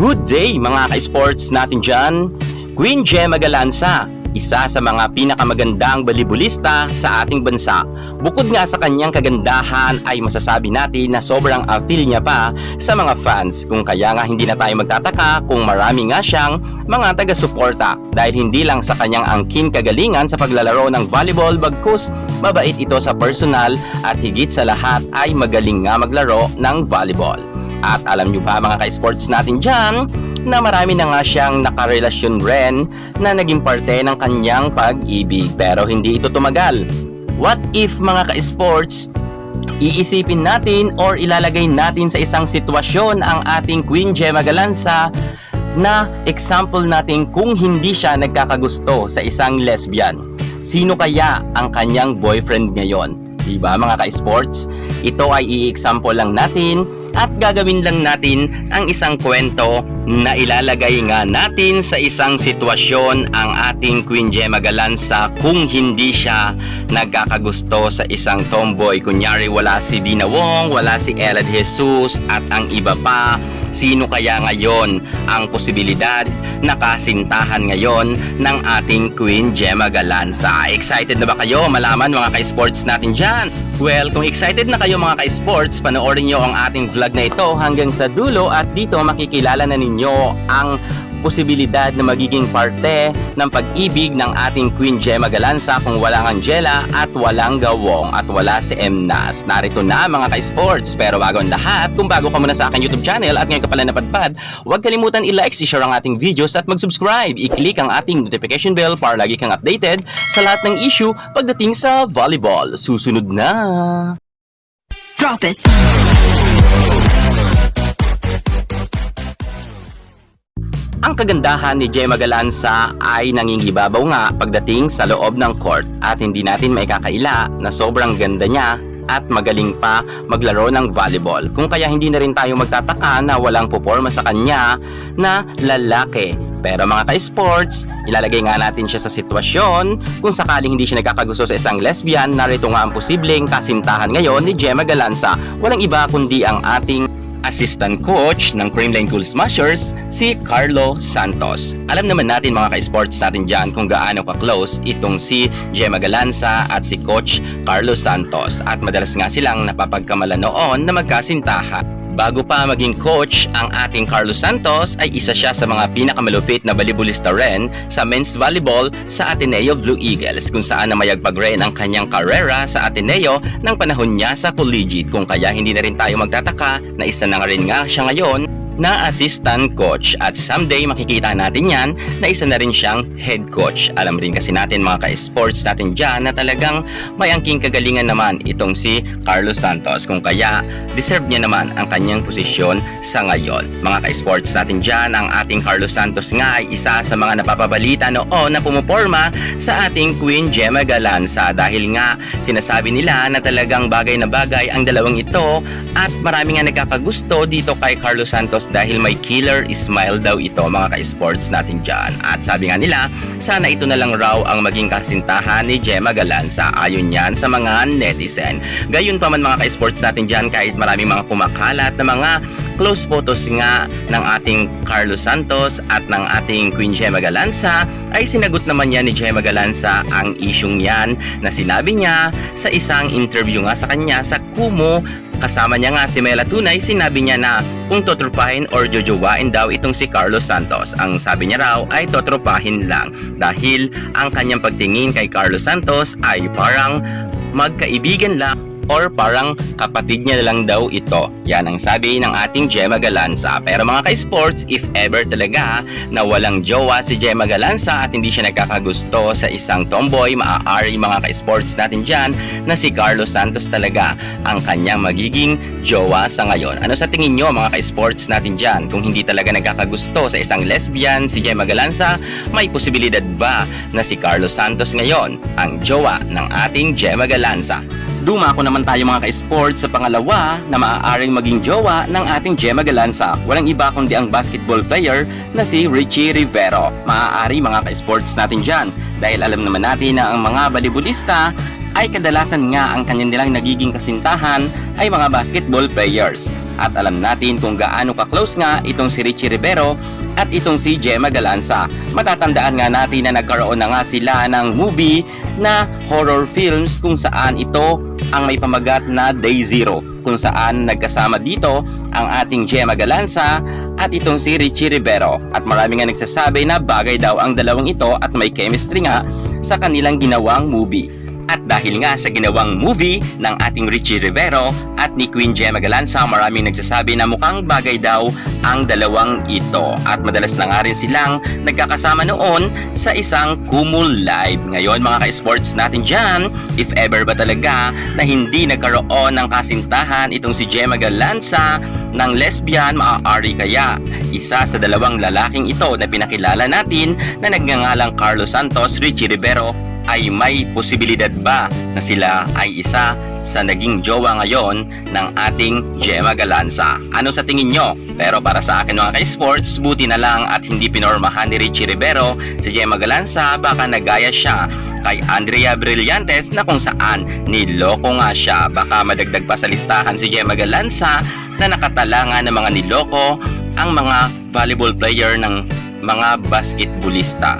Good day mga ka-sports natin dyan. Queen Gemma Galanza, isa sa mga pinakamagandang balibulista sa ating bansa. Bukod nga sa kanyang kagandahan ay masasabi natin na sobrang appeal niya pa sa mga fans kung kaya nga hindi na tayo magtataka kung marami nga siyang mga taga-suporta dahil hindi lang sa kanyang angkin kagalingan sa paglalaro ng volleyball bagkus mabait ito sa personal at higit sa lahat ay magaling nga maglaro ng volleyball. At alam nyo ba mga ka-sports natin dyan, na marami na nga siyang nakarelasyon rin na naging parte ng kanyang pag-ibig pero hindi ito tumagal. What if mga ka-sports, iisipin natin or ilalagay natin sa isang sitwasyon ang ating Queen Gemma Galanza na example natin kung hindi siya nagkakagusto sa isang lesbian. Sino kaya ang kanyang boyfriend ngayon? Diba mga ka-sports? Ito ay i-example lang natin at gagawin lang natin ang isang kwento na ilalagay nga natin sa isang sitwasyon ang ating Queen Gemma Galanza kung hindi siya nagkakagusto sa isang tomboy. Kunyari wala si Dina Wong, wala si Ella De Jesus at ang iba pa. Sino kaya ngayon ang posibilidad na kasintahan ngayon ng ating Queen Gemma Galanza? Excited na ba kayo malaman mga ka-sports natin dyan? Well, kung excited na kayo mga ka-sports, panoorin nyo ang ating vlog na ito hanggang sa dulo at dito makikilala na ninyo ang posibilidad na magiging parte ng pag-ibig ng ating Queen Gemma Galanza kung walang Angela at walang Gawong at wala si Mnas. Narito na mga ka-sports. Pero bago ang lahat, kung bago ka muna sa aking YouTube channel at ngayon ka pala napadpad, huwag kalimutan i-like, i-share ang ating videos at mag-subscribe. I-click ang ating notification bell para lagi kang updated sa lahat ng issue pagdating sa volleyball. Susunod na! Drop it. Ang kagandahan ni Gemma Galanza ay nangingibabaw nga pagdating sa loob ng court at hindi natin maikakaila na sobrang ganda niya at magaling pa maglaro ng volleyball. Kung kaya hindi na rin tayo magtataka na walang puporma sa kanya na lalaki. Pero mga ka-sports, ilalagay nga natin siya sa sitwasyon kung sakaling hindi siya nagkakagusto sa isang lesbian, narito nga ang posibleng kasintahan ngayon ni Gemma Galanza. Walang iba kundi ang ating assistant coach ng Creamline Cool Smashers, si Carlo Santos. Alam naman natin mga ka-sports natin dyan kung gaano ka-close itong si Gemma Galanza at si Coach Carlo Santos at madalas nga silang napapagkamala noon na magkasintahan. Bago pa maging coach, ang ating Carlos Santos ay isa siya sa mga pinakamalupit na volleyballista rin sa men's volleyball sa Ateneo Blue Eagles kung saan namayagpag rin ang kanyang karera sa Ateneo ng panahon niya sa collegiate. Kung kaya hindi na rin tayo magtataka na isa na nga rin nga siya ngayon na assistant coach at someday makikita natin yan na isa na rin siyang head coach. Alam rin kasi natin mga ka-sports natin dyan na talagang may angking kagalingan naman itong si Carlos Santos kung kaya deserve niya naman ang kanyang posisyon sa ngayon. Mga ka-sports natin dyan, ang ating Carlos Santos nga ay isa sa mga napapabalita noon na pumuporma sa ating Queen Gemma Galanza dahil nga sinasabi nila na talagang bagay na bagay ang dalawang ito at marami nga nagkakagusto dito kay Carlos Santos dahil may killer smile daw ito mga ka-sports natin dyan. At sabi nga nila, sana ito na lang raw ang maging kasintahan ni Gemma Galanza ayon yan sa mga netizen. Gayun pa man mga ka-sports natin dyan kahit maraming mga kumakalat na mga close photos nga ng ating Carlos Santos at ng ating Queen Gemma Galanza ay sinagot naman niya ni Gemma Galanza ang isyong yan na sinabi niya sa isang interview nga sa kanya sa Kumu Kasama niya nga si Mela Tunay, sinabi niya na kung totrupahin or jojowain daw itong si Carlos Santos. Ang sabi niya raw ay totrupahin lang dahil ang kanyang pagtingin kay Carlos Santos ay parang magkaibigan lang or parang kapatid niya lang daw ito. Yan ang sabi ng ating Gemma Galanza. Pero mga ka-sports, if ever talaga na walang jowa si Gemma Galanza at hindi siya nagkakagusto sa isang tomboy, maaari mga ka-sports natin dyan na si Carlos Santos talaga ang kanyang magiging jowa sa ngayon. Ano sa tingin nyo mga ka-sports natin dyan? Kung hindi talaga nagkakagusto sa isang lesbian si Gemma Galanza, may posibilidad ba na si Carlos Santos ngayon ang jowa ng ating Gemma Galanza? Dumako naman tayo mga ka-sports sa pangalawa na maaaring maging jowa ng ating Gemma Galanza. Walang iba kundi ang basketball player na si Richie Rivero. Maaari mga ka-sports natin dyan dahil alam naman natin na ang mga balibulista ay kadalasan nga ang kanya nilang nagiging kasintahan ay mga basketball players. At alam natin kung gaano ka-close nga itong si Richie Rivero at itong si Gemma Galanza. Matatandaan nga natin na nagkaroon na nga sila ng movie na horror films kung saan ito ang may pamagat na Day Zero kung saan nagkasama dito ang ating Gemma Galanza at itong si Richie Rivero at marami nga nagsasabi na bagay daw ang dalawang ito at may chemistry nga sa kanilang ginawang movie. At dahil nga sa ginawang movie ng ating Richie Rivero at ni Queen Gemma Galanza, maraming nagsasabi na mukhang bagay daw ang dalawang ito. At madalas na nga rin silang nagkakasama noon sa isang Kumul Live. Ngayon mga ka-sports natin dyan, if ever ba talaga na hindi nagkaroon ng kasintahan itong si Gemma Galanza ng lesbian, maaari kaya isa sa dalawang lalaking ito na pinakilala natin na nagngangalang Carlos Santos, Richie Rivero ay may posibilidad ba na sila ay isa sa naging jowa ngayon ng ating Gemma Galanza? Ano sa tingin nyo? Pero para sa akin mga ka-sports, buti na lang at hindi pinormahan ni Richie Rivero si Gemma Galanza baka nagaya siya kay Andrea Brillantes na kung saan niloko nga siya. Baka madagdag pa sa listahan si Gemma Galanza na nakatala ng mga niloko ang mga volleyball player ng mga basketballista.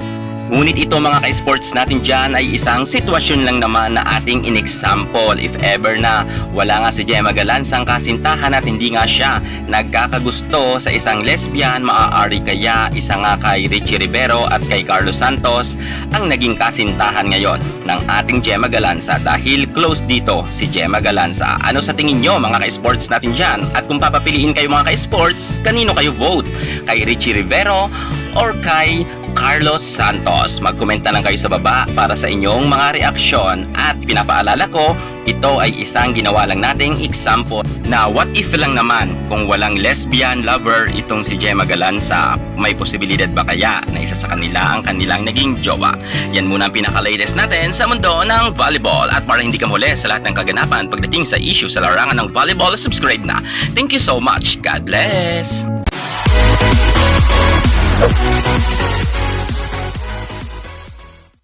Ngunit ito mga ka-sports natin dyan ay isang sitwasyon lang naman na ating in-example if ever na wala nga si Gemma Galanza ang kasintahan at hindi nga siya nagkakagusto sa isang lesbian maaari kaya isa nga kay Richie Rivero at kay Carlos Santos ang naging kasintahan ngayon ng ating Gemma Galanza dahil close dito si Gemma Galanza. Ano sa tingin nyo mga ka-sports natin dyan? At kung papapiliin kayo mga ka-sports, kanino kayo vote? Kay Richie Rivero or kay Carlos Santos. Magkomenta lang kayo sa baba para sa inyong mga reaksyon at pinapaalala ko, ito ay isang ginawa lang nating example na what if lang naman kung walang lesbian lover itong si Gemma Galanza. May posibilidad ba kaya na isa sa kanila ang kanilang naging jowa? Yan muna ang pinaka-latest natin sa mundo ng volleyball at para hindi ka muli sa lahat ng kaganapan pagdating sa issue sa larangan ng volleyball, subscribe na. Thank you so much. God bless!